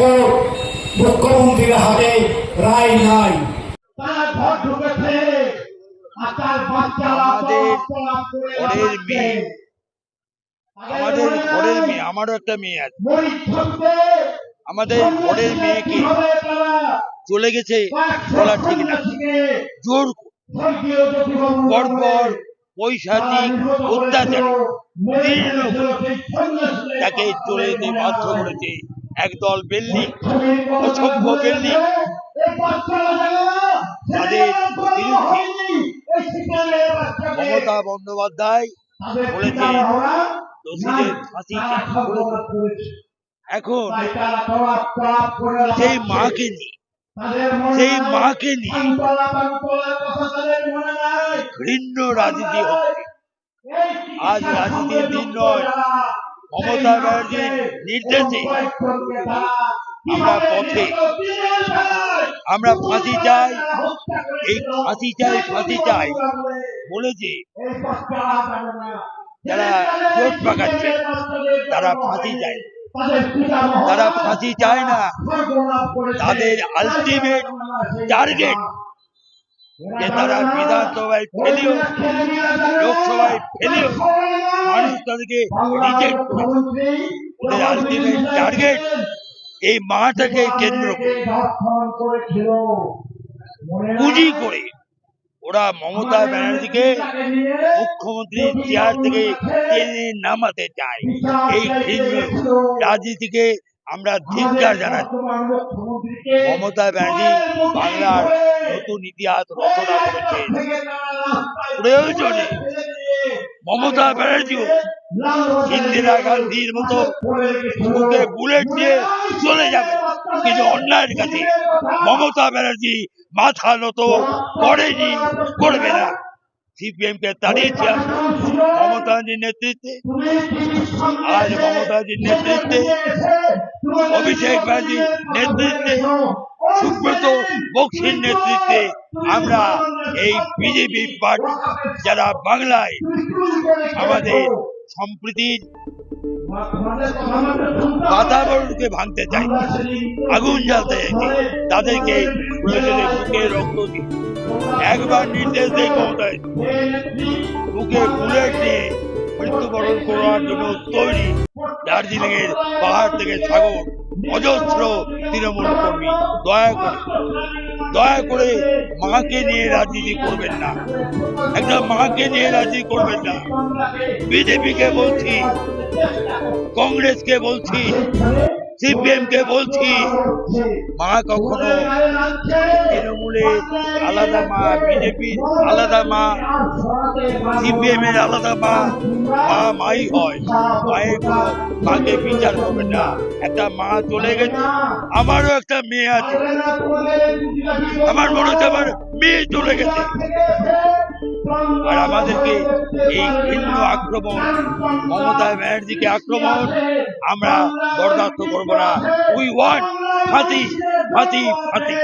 Court. মুখ্যমন্ত্রীর হাতে রায় নাই। তারা ঘর ঢুকেছে আর তার বাচ্চারা আমাদের ঘরের মেয়ে, আমাদের ঘরের মেয়ে আমারও একটা মেয়ে আছে। আমাদের ঘরের মেয়েকে চলে গেছে বলা ঠিক না। জোর পরপর পৈশাচিক অত্যাচারে। তাকে চলে যেতে বাধ্য করেছে একদল বেল্লি অসভ্য বলেছে, বেল্লি এই বাচ্চারা জানে না, তাদের বিরুদ্ধে মমতা বন্দ্যোপাধ্যায়। এখন সেই। মাকে সেই মাকে। ঘৃণ্য রাজনীতি হচ্ছে আজ রাজনীতির দিন নয়। মমতা ব্যানার্জির নির্দেশে আমরা পথে আমরা ফাঁসি চাই। এই ফাঁসি চাই ফাঁসি চাই। বলেছে যারা জোট পাকাচ্ছে তারা ফাঁসি চায়। তারা ফাঁসি চায় না। তাদের আলটিমেট টার্গেট যে তারা বিধানসভায় ফেলেও লোকসভায় ফেলেও মানুষ তাদেরকে রিজেক্ট করেছে ওদের আলটিমেট টার্গেট এই মাটাকে কেন্দ্র করে। পুঁজি করে। ওরা মমতা ব্যানার্জিকে মুখ্যমন্ত্রীর চেয়ার থেকে টেনে নামাতে চায়। এই ঘৃণ্য রাজনীতিকে আমরা ধিক্কার জানাচ্ছি। মমতা ব্যানার্জি বাংলার নতুন ইতিহাস রচনা করেছে প্রয়োজনে মমতা ব্যানার্জিও ইন্দিরা গান্ধীর মতো মুখে বুলেট দিয়ে চলে যাবে। কিছু অন্যায়ের কাছে মমতা ব্যানার্জি মাথা নত করেনি করবে না। সিপিএম কে মমতাজির নেতৃত্বে, আজ মমতাজির নেতৃত্বে, অভিষেক ব্যানার্জির নেতৃত্বে, সুব্রত বক্সির নেতৃত্বে আমরা এই বিজেপি পার্টি যারা বাংলায় আমাদের সম্প্রীতির বাতাবরণকে ভাঙতে চাই আগুন জ্বালতে তাদেরকে প্রয়োজনে বুকে রক্ত দিই একবার নির্দেশ দেয় ক্ষমতায় বুকে বুলেট দিয়ে মৃত্যুবরণ করার জন্য তৈরি দার্জিলিং এর পাহাড় থেকে সাগর, অজস্র তৃণমূল কর্মী, দয়া করে দয়া করে মাকে নিয়ে রাজনীতি করবেন না। একটা মাকে নিয়ে রাজনীতি করবেন না। বিজেপিকে বলছি, কংগ্রেসকে বলছি সিপিএম কে বলছি, মা কখনো তৃণমূলে আলাদা মা বিজেপি আলাদা মা সিপিএম এর আলাদা মা মা, মাই হয়। মায়ের কোনো মাকে বিচার করবে না। একটা মা চলে গেছে, আমারও একটা মেয়ে আছে। আমার মনে হচ্ছে আমার মেয়ে চলে গেছে। আর আমাদেরকে এই ভিন্ন আক্রমণ মমতা ব্যানার্জিকে আক্রমণ আমরা বরদাস্ত করব না। উই ওয়ান্ট ফাঁসি ফাঁসি ফাঁসি।